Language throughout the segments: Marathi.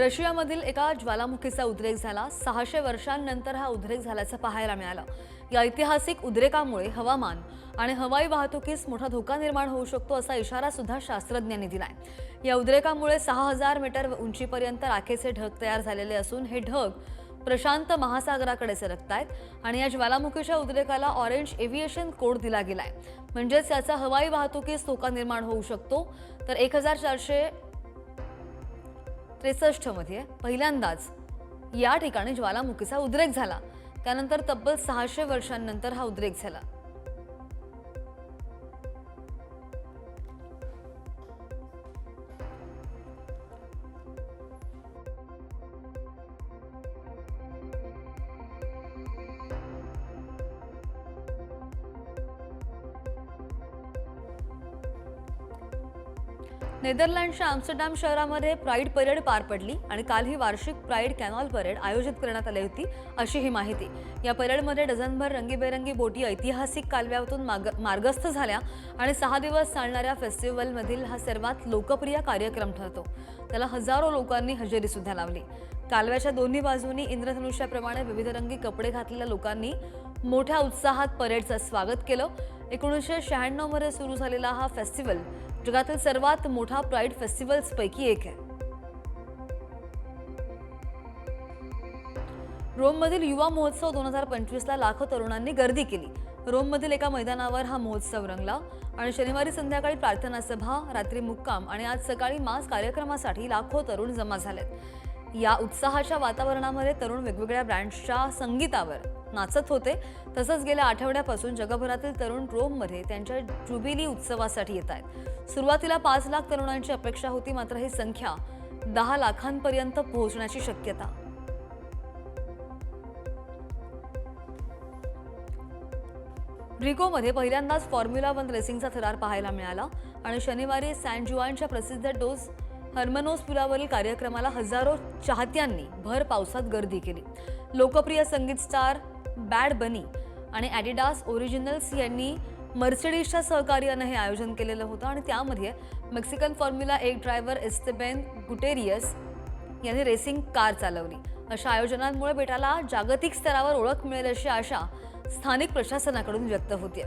रशियामधील एका ज्वालामुखीचा उद्रेक झाला. सहाशे वर्षांनंतर हा उद्रेक झाल्याचं पाहायला मिळालं. या ऐतिहासिक उद्रेकामुळे हवामान आणि हवाई वाहतुकीस मोठा धोका निर्माण होऊ शकतो असा इशारा सुद्धा शास्त्रज्ञांनी दिलाय. या उद्रेकामुळे सहा हजार मीटर उंचीपर्यंत राखेचे ढग तयार झालेले असून हे ढग प्रशांत महासागराकडे सरकत आहेत आणि या ज्वालामुखीच्या उद्रेकाला ऑरेंज एव्हिएशन कोड दिला गेलाय. म्हणजेच याचा हवाई वाहतुकीस धोका निर्माण होऊ शकतो. तर एक हजार चारशे त्रेसष्टमध्ये पहिल्यांदाच या ठिकाणी ज्वालामुखीचा उद्रेक झाला. त्यानंतर तब्बल सहाशे वर्षांनंतर हा उद्रेक झाला. नेदरलँडच्या आम्स्टरडॅम शहरामध्ये प्राईड परेड पार पडली आणि काल ही वार्षिक प्राईड कॅनॉल परेड आयोजित करण्यात आली होती अशी ही माहिती. या परेडमध्ये डझनभर रंगीबेरंगी बोटी ऐतिहासिक कालव्यातून माग मार्गस्थ झाल्या आणि सहा दिवस चालणाऱ्या फेस्टिवलमधील हा सर्वात लोकप्रिय कार्यक्रम ठरतो. त्याला हजारो लोकांनी हजेरी सुद्धा लावली. कालव्याच्या दोन्ही बाजूनी इंद्रधनुष्याप्रमाणे विविध रंगी कपडे घातलेल्या लोकांनी मोठ्या उत्साहात परेडचं स्वागत केलं. एकोणीसशे शहाण्णवमध्ये सुरू झालेला हा फेस्टिवल जगातील सर्वात मोठा प्राईड फेस्टिवल्सपैकी एक आहे. रोममधील युवा महोत्सव दोन हजार पंचवीसला लाखो तरुणांनी गर्दी केली. रोममधील एका मैदानावर हा महोत्सव रंगला आणि शनिवारी संध्याकाळी प्रार्थना सभा रात्री मुक्काम आणि आज सकाळी मास कार्यक्रमासाठी लाखो तरुण जमा झालेत. या उत्साहाच्या वातावरणामध्ये तरुण वेगवेगळ्या ब्रँड्सच्या संगीतावर नाचत होते. तसंच गेल्या आठवड्यापासून जगभरातील तरुण रोममध्ये त्यांच्या जुबिली उत्सवासाठी येत आहेत. सुरुवातीला पाच लाख तरुणांची अपेक्षा होती मात्र ही संख्या दहा लाखांपर्यंत पोहोचण्याची शक्यता. रिकोमध्ये पहिल्यांदाच फॉर्म्युला वन रेसिंगचा थरार पाहायला मिळाला आणि शनिवारी सॅन जुआनच्या प्रसिद्ध डोस हर्मनोस पुलावरील कार्यक्रमाला हजारो चाहत्यांनी भर पावसात गर्दी केली. लोकप्रिय संगीत स्टार बॅड बनी आणि ॲडिडास ओरिजिनल्स यांनी मर्सिडीजच्या सहकार्यानं हे आयोजन केलेलं होतं आणि त्यामध्ये मेक्सिकन फॉर्म्युला एक ड्रायव्हर एस्तेबेन गुटेरियस यांनी रेसिंग कार चालवली. अशा आयोजनांमुळे बेटाला जागतिक स्तरावर ओळख मिळेल अशी आशा स्थानिक प्रशासनाकडून व्यक्त होते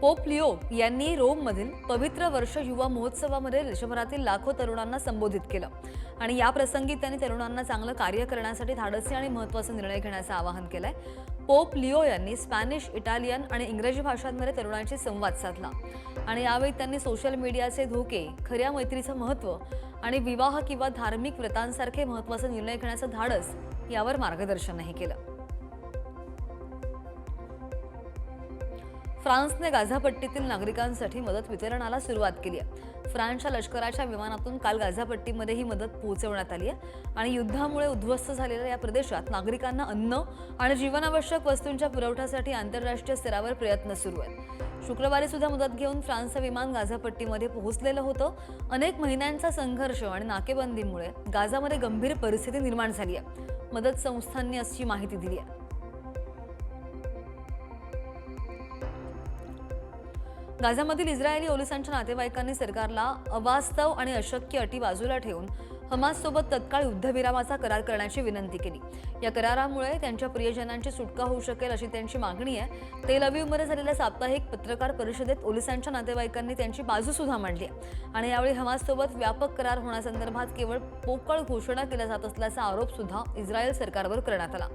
पोप लिओ यांनी रोममधील पवित्र वर्ष युवा महोत्सवामध्ये देशभरातील लाखो तरुणांना संबोधित केलं. आणि या प्रसंगी त्यांनी तरुणांना चांगलं कार्य करण्यासाठी धाडसी आणि महत्त्वाचा निर्णय घेण्याचं आवाहन केलंय. पोप लिओ यांनी स्पॅनिश इटालियन आणि इंग्रजी भाषांमध्ये तरुणांशी संवाद साधला. आणि यावेळी त्यांनी सोशल मीडियाचे धोके खऱ्या मैत्रीचं महत्त्व आणि विवाह किंवा धार्मिक व्रतांसारखे महत्त्वाचे निर्णय घेण्याचं धाडस यावर मार्गदर्शनही केलं. फ्रान्सने गाझापट्टीतील नागरिकांसाठी मदत वितरणाला सुरुवात केली आहे. फ्रान्सच्या लष्कराच्या विमानातून काल गाझापट्टीमध्ये ही मदत पोहोचवण्यात आली आहे आणि युद्धामुळे उद्ध्वस्त झालेल्या या प्रदेशात नागरिकांना अन्न आणि जीवनावश्यक वस्तूंच्या पुरवठ्यासाठी आंतरराष्ट्रीय स्तरावर प्रयत्न सुरू आहेत. शुक्रवारी सुद्धा मदत घेऊन फ्रान्सचं विमान गाझापट्टीमध्ये पोहोचलेलं होतं. अनेक महिन्यांचा संघर्ष आणि नाकेबंदीमुळे गाझामध्ये गंभीर परिस्थिती निर्माण झाली आहे. मदत संस्थांनी अशी माहिती दिली आहे. गाझामधील इस्रायली पोलिसांच्या नातेवाईकांनी सरकारला अवास्तव आणि अशक्य अटी बाजूला ठेवून हमाससोबत तत्काळ युद्धविरामाचा करार करण्याची विनंती केली. या करारामुळे त्यांच्या प्रियजनांची सुटका होऊ शकेल अशी त्यांची मागणी आहे. तेल अवीवमध्ये झालेल्या साप्ताहिक पत्रकार परिषदेत ओलिसांच्या नातेवाईकांनी त्यांची बाजू सुद्धा मांडली आहे. आणि यावेळी हमाससोबत व्यापक करार होण्यासंदर्भात केवळ पोकळ घोषणा केल्या जात असल्याचा आरोप सुद्धा इस्रायल सरकारवर करण्यात आला.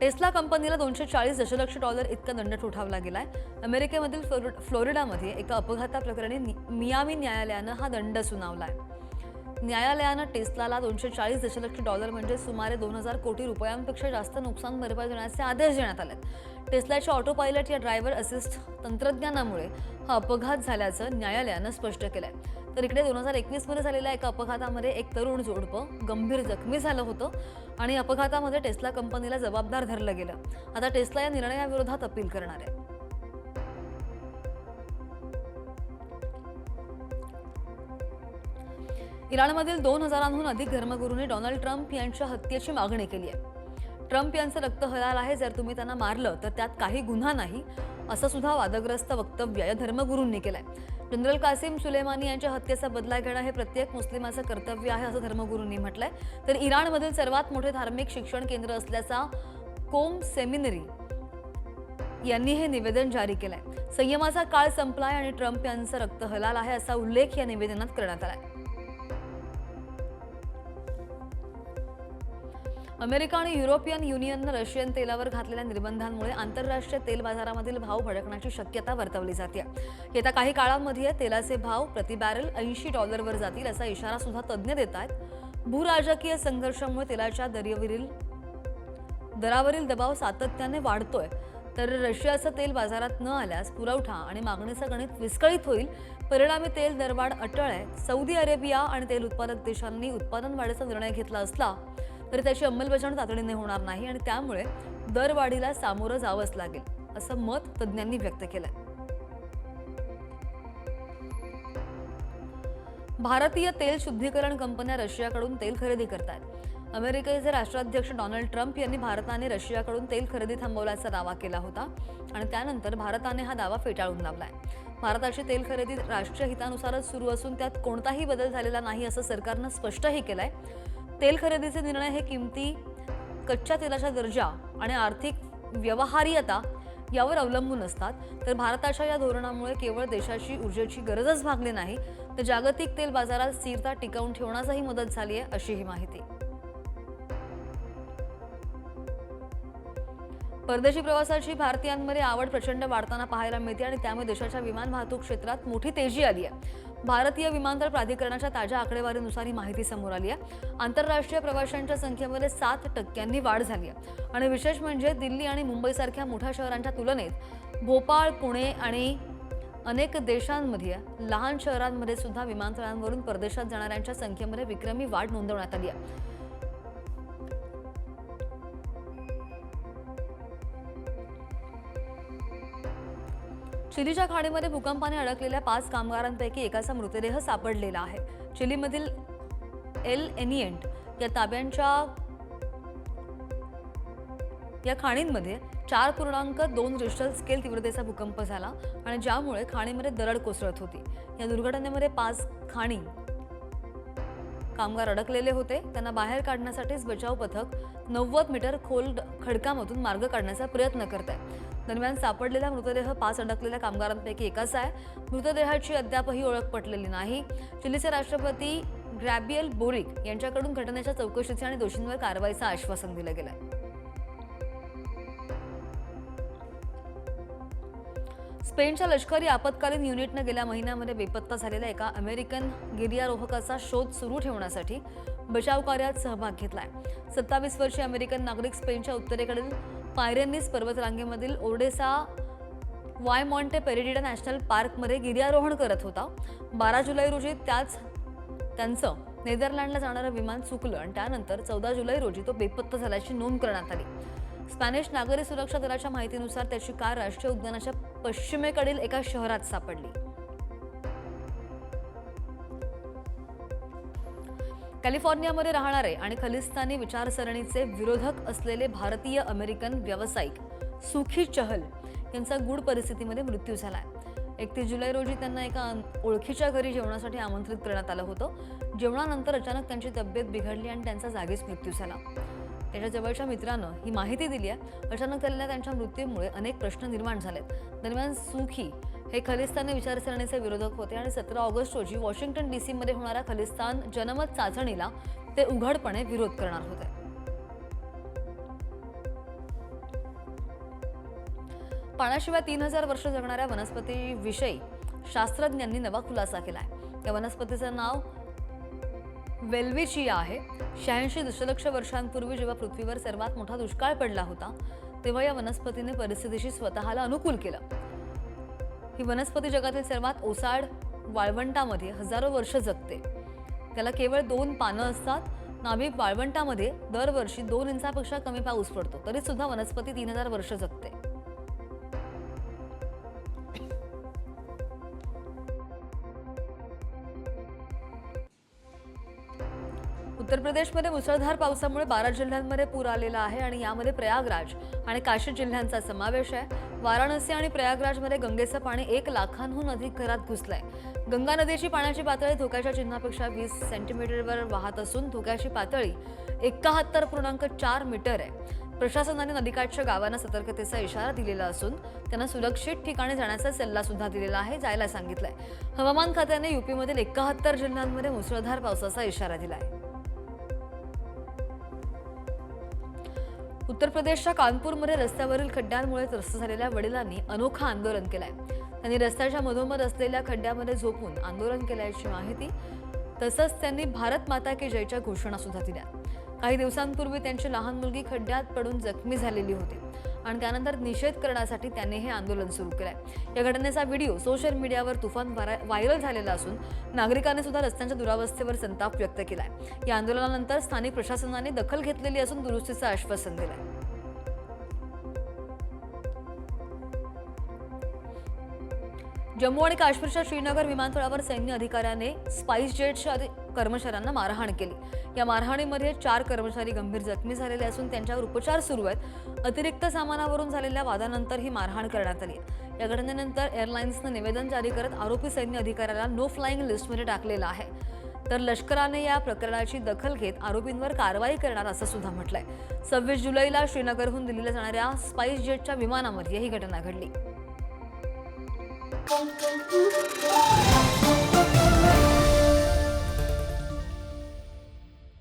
टेस्ला कंपनीला दोनशे चाळीस दशलक्ष डॉलर इतका दंड ठोठावला गेला आहे अमेरिकेमधील फ्लोरि- फ्लोरिडामध्ये एका अपघाताप्रकरणी नि- मियामी न्यायालयानं हा दंड सुनावला आहे न्यायालयानं टेस्लाला दोनशे चाळीस दशलक्ष डॉलर म्हणजे सुमारे दोन हजार कोटी रुपयांपेक्षा जास्त नुकसान भरपाई देण्याचे आदेश देण्यात आलेत. टेस्लाच्या ऑटो पायलट या ड्रायव्हर असिस्ट तंत्रज्ञानामुळे हा अपघात झाल्याचं न्यायालयानं स्पष्ट केलंय. तर इकडे दोन हजार एकवीसमध्ये झालेल्या एका अपघातामध्ये एक तरुण जोडपं गंभीर जखमी झालं होतं आणि अपघातामध्ये टेस्ला कंपनीला जबाबदार धरलं गेलं. आता टेस्ला या निर्णयाविरोधात अपील करणार आहे. इराणमधील दोन हजारांहून अधिक धर्मगुरूंनी डोनाल्ड ट्रम्प यांच्या हत्येची मागणी केली आहे. ट्रम्प यांचं रक्त हलाल आहे जर तुम्ही त्यांना मारलं तर त्यात काही गुन्हा नाही असं सुद्धा वादग्रस्त वक्तव्य या धर्मगुरूंनी केलंय. जनरल कासिम सुलेमानी यांच्या हत्येचा बदला घेणं हे प्रत्येक मुस्लिमाचं कर्तव्य आहे असं धर्मगुरूंनी म्हटलंय. तर इराणमधील सर्वात मोठे धार्मिक शिक्षण केंद्र असल्याचा कोम सेमिनरी यांनी हे निवेदन जारी केलंय. संयमाचा काळ संपलाय आणि ट्रम्प यांचं रक्त हलाल आहे असा उल्लेख या निवेदनात करण्यात आलाय. अमेरिका आणि युरोपियन युनियननं रशियन तेलावर घातलेल्या निर्बंधांमुळे आंतरराष्ट्रीय तेल बाजारामधील भाव भडकण्याची शक्यता वर्तवली जाते. येत्या काही काळामध्ये तेलाचे भाव प्रतिबॅरल ऐंशी डॉलरवर जातील असा इशारा सुद्धा तज्ज्ञ देत आहेत भूराजकीय संघर्षामुळे तेलाच्या दर्यावरील दरावरील दबाव सातत्याने वाढतोय. तर रशियाचं तेल बाजारात न आल्यास पुरवठा आणि मागणीचं गणित विस्कळीत होईल. परिणामी तेल दरवाढ अटळ आहे. सौदी अरेबिया आणि तेल उत्पादक देशांनी उत्पादन वाढीचा निर्णय घेतला असला तरी त्याची अंमलबजावणी तातडीने होणार नाही आणि त्यामुळे दरवाढीला सामोरं जावंच लागेल असं मत तज्ज्ञांनी व्यक्त केलंय. भारतीय तेल शुद्धीकरण कंपन्या रशियाकडून तेल खरेदी करतात अमेरिकेचे राष्ट्राध्यक्ष डोनाल्ड ट्रम्प यांनी भारताने रशियाकडून तेल खरेदी थांबवल्याचा दावा केला होता आणि त्यानंतर भारताने हा दावा फेटाळून लावलाय. भारताची तेल खरेदी राष्ट्रीय हितानुसारच सुरू असून त्यात कोणताही बदल झालेला नाही असं सरकारनं स्पष्टही केलंय. तेल खरेदीचे निर्णय हे किमती कच्च्या तेलाच्या दर्जा आणि आर्थिक व्यवहार्यता यावर अवलंबून असतात. तर भारताच्या या धोरणामुळे केवळ देशाची ऊर्जेची गरजच भागली नाही तर जागतिक तेल बाजारात स्थिरता टिकवून ठेवण्यासही मदत झाली आहे अशी ही माहिती. परदेशी प्रवासाची भारतीयांमध्ये आवड प्रचंड वाढताना पाहायला मिळते आणि त्यामुळे देशाच्या विमान वाहतूक क्षेत्रात मोठी तेजी आली आहे. भारतीय विमानतळ प्राधिकरणाच्या ताज्या आकडेवारीनुसार ही माहिती समोर आली आहे. आंतरराष्ट्रीय प्रवाशांच्या संख्येमध्ये सात टक्क्यांनी वाढ झाली आहे. आणि विशेष म्हणजे दिल्ली आणि मुंबईसारख्या मोठ्या शहरांच्या तुलनेत भोपाळ पुणे आणि अनेक देशांमध्ये लहान शहरांमध्ये सुद्धा विमानतळांवरून परदेशात जाणाऱ्यांच्या संख्येमध्ये विक्रमी वाढ नोंदवण्यात आली आहे. चिलीच्या खाडीमध्ये भूकंपाने अडकलेल्या पाच कामगारांपैकी एकाचा मृतदेह सापडलेला आहे. चिलीमधील एल एनिएंट या ताब्यांच्या या खाणींमध्ये चार पूर्णांक दोन रिश्टर स्केल तीव्रतेचा भूकंप झाला आणि ज्यामुळे खाणीमध्ये दरड कोसळत होती. या दुर्घटनेमध्ये पाच खाणी कामगार अडकलेले होते. त्यांना बाहेर काढण्यासाठीच बचाव पथक नव्वद मीटर खोल खडकामधून मार्ग काढण्याचा प्रयत्न करत आहे दरम्यान सापडलेला मृतदेह पाच अडकलेल्या कामगारांपैकी एकाच आहे. मृतदेहाची अद्यापही ओळख पटलेली नाही. चिलीचे राष्ट्रपती ग्रॅबियल बोरिक यांच्याकडून घटनेच्या चौकशीचे आणि दोषींवर कारवाईचं आश्वासन दिलं गेलं स्पेनच्या लष्करी आपत्कालीन युनिटनं गेल्या महिन्यामध्ये बेपत्ता झालेल्या एका अमेरिकन गिर्यारोहकाचा शोध सुरू ठेवण्यासाठी बचाव कार्यात सहभाग घेतलाय. सत्तावीस वर्षीय अमेरिकन नागरिक स्पेनच्या उत्तरेकडील पायरेनिस पर्वतरांगेमधील ओडेसा वायमॉन्टे पेरिडिडा नॅशनल पार्कमध्ये गिर्यारोहण करत होता. बारा जुलै रोजी त्याच त्यांचं नेदरलँडला जाणारं विमान चुकलं आणि त्यानंतर चौदा जुलै रोजी तो बेपत्ता झाल्याची नोंद करण्यात आली. स्पॅनिश नागरी सुरक्षा दलाच्या माहितीनुसार त्याची कार राष्ट्रीय उद्यानाच्या पश्चिमेकडील एका शहरात सापडली. कॅलिफोर्नियामध्ये राहणारे आणि खलिस्तानी विचारसरणीचे विरोधक असलेले भारतीय अमेरिकन व्यावसायिक सुखी चहल यांचा गूढ परिस्थितीमध्ये मृत्यू झाला आहे एकतीस जुलै रोजी त्यांना एका ओळखीच्या घरी जेवणासाठी आमंत्रित करण्यात आलं होतं. जेवणानंतर अचानक त्यांची तब्येत बिघडली आणि त्यांचा जागीच मृत्यू झाला. त्याच्या जवळच्या मित्रानं ही माहिती दिली आहे. अचानक झालेल्या त्यांच्या मृत्यूमुळे अनेक प्रश्न निर्माण झालेत. दरम्यान सुखी हे खलिस्तानी विचारसरणीचे विरोधक होते आणि सतरा ऑगस्ट रोजी वॉशिंग्टन डी सीमध्ये होणाऱ्या खलिस्तान जनमत चाचणीला ते उघडपणे विरोध करणार होते. पाण्याशिवाय तीन हजार वर्ष जगणाऱ्या वनस्पतीविषयी शास्त्रज्ञांनी नवा खुलासा केला आहे या वनस्पतीचं नाव वेल्वेची आहे. शहाऐंशी दशलक्ष वर्षांपूर्वी जेव्हा पृथ्वीवर सर्वात मोठा दुष्काळ पडला होता तेव्हा या वनस्पतीने परिस्थितीशी स्वतःला अनुकूल केलं. ही वनस्पती जगातील सर्वात ओसाड वाळवंटामध्ये हजारो वर्ष जगते. त्याला केवळ दोन पानं असतात नाभिक वाळवंटामध्ये दरवर्षी दोन इंचापेक्षा कमी पाऊस पडतो तरी सुद्धा वनस्पती तीन हजार वर्ष जगते. उत्तर प्रदेशमध्ये मुसळधार पावसामुळे बारा जिल्ह्यांमध्ये पूर आलेला आहे आणि यामध्ये प्रयागराज आणि काशी जिल्ह्यांचा समावेश आहे. वाराणसी आणि प्रयागराजमध्ये गंगेचं पाणी एक लाखांहून अधिक घरात घुसलंय. गंगा नदीची पाण्याची पातळी धोक्याच्या चिन्हापेक्षा वीस सेंटीमीटरवर वाहत असून धोक्याची पातळी एकाहत्तर पूर्णांक चार मीटर आहे. प्रशासनाने नदीकाठच्या गावांना सतर्कतेचा इशारा दिलेला असून त्यांना सुरक्षित ठिकाणी जाण्याचा सल्ला सुद्धा दिलेला आहे जायला सांगितलंय. हवामान खात्याने युपीमधील एकाहत्तर जिल्ह्यांमध्ये मुसळधार पावसाचा इशारा दिलाय. उत्तर प्रदेशच्या कानपूरमध्ये रस्त्यावरील खड्ड्यांमुळे त्रस्त झालेल्या वडिलांनी अनोखं आंदोलन केलंय. त्यांनी रस्त्याच्या मधोमध असलेल्या खड्ड्यामध्ये झोपून आंदोलन केल्याची माहिती तसंच त्यांनी भारत माता की जयच्या घोषणा सुद्धा दिल्या. काही दिवसांपूर्वी त्यांची लहान मुलगी खड्ड्यात पडून जखमी झालेली होती. आणि त्यानंतर निषेध करण्यासाठी त्यांनी हे आंदोलन सुरू केलंय. या घटनेचा व्हिडिओ सोशल मीडियावर तुफान व्हायरल झालेला असून नागरिकांनी सुद्धा रस्त्यांच्या दुरावस्थेवर संताप व्यक्त केलाय. या आंदोलनानंतर स्थानिक प्रशासनाने दखल घेतलेली असून दुरुस्तीचं आश्वासन दिलंय. जम्मू आणि काश्मीरच्या श्रीनगर विमानतळावर सैन्य अधिकाऱ्याने स्पाइस जेटच्या कर्मचाऱ्यांना मारहाण केली. या मारहाणीमध्ये चार कर्मचारी गंभीर जखमी झालेले असून त्यांच्यावर उपचार सुरू आहेत. अतिरिक्त सामानावरून झालेल्या वादानंतर ही मारहाण करण्यात आली. या घटनेनंतर एअरलाइन्सनं निवेदन जारी करत आरोपी सैन्य अधिकाऱ्याला नो फ्लाईंग लिस्टमध्ये टाकलेलं आहे. तर लष्कराने या प्रकरणाची दखल घेत आरोपींवर कारवाई करणार असं सुद्धा म्हटलंय. सव्वीस जुलैला श्रीनगरहून दिल्लीला जाणाऱ्या स्पाइस जेटच्या विमानामध्ये ही घटना घडली.